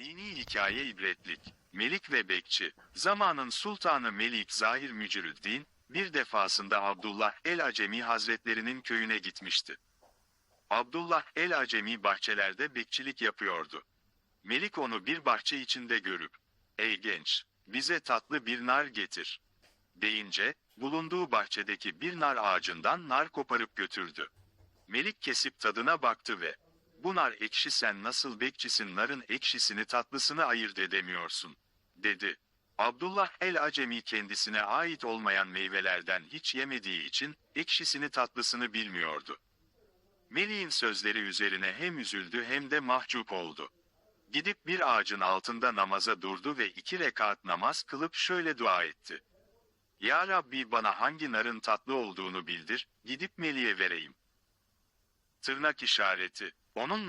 Dini hikaye ibretlik. Melik ve Bekçi, zamanın Sultanı Melik Zahir Mücürüddin, bir defasında Abdullah el-Acemi Hazretlerinin köyüne gitmişti. Abdullah el-Acemi bahçelerde bekçilik yapıyordu. Melik onu bir bahçe içinde görüp, ''Ey genç, bize tatlı bir nar getir.'' deyince, bulunduğu bahçedeki bir nar ağacından nar koparıp götürdü. Melik kesip tadına baktı ve, ''Bu nar ekşi sen nasıl bekçisin narın ekşisini tatlısını ayırt edemiyorsun.'' dedi. Abdullah el-Acemi kendisine ait olmayan meyvelerden hiç yemediği için, ekşisini tatlısını bilmiyordu. Melik'in sözleri üzerine hem üzüldü hem de mahcup oldu. Gidip bir ağacın altında namaza durdu ve iki rekat namaz kılıp şöyle dua etti. Ya Rabbi bana hangi narın tatlı olduğunu bildir, gidip Melik'e vereyim. Tırnak işareti. Onun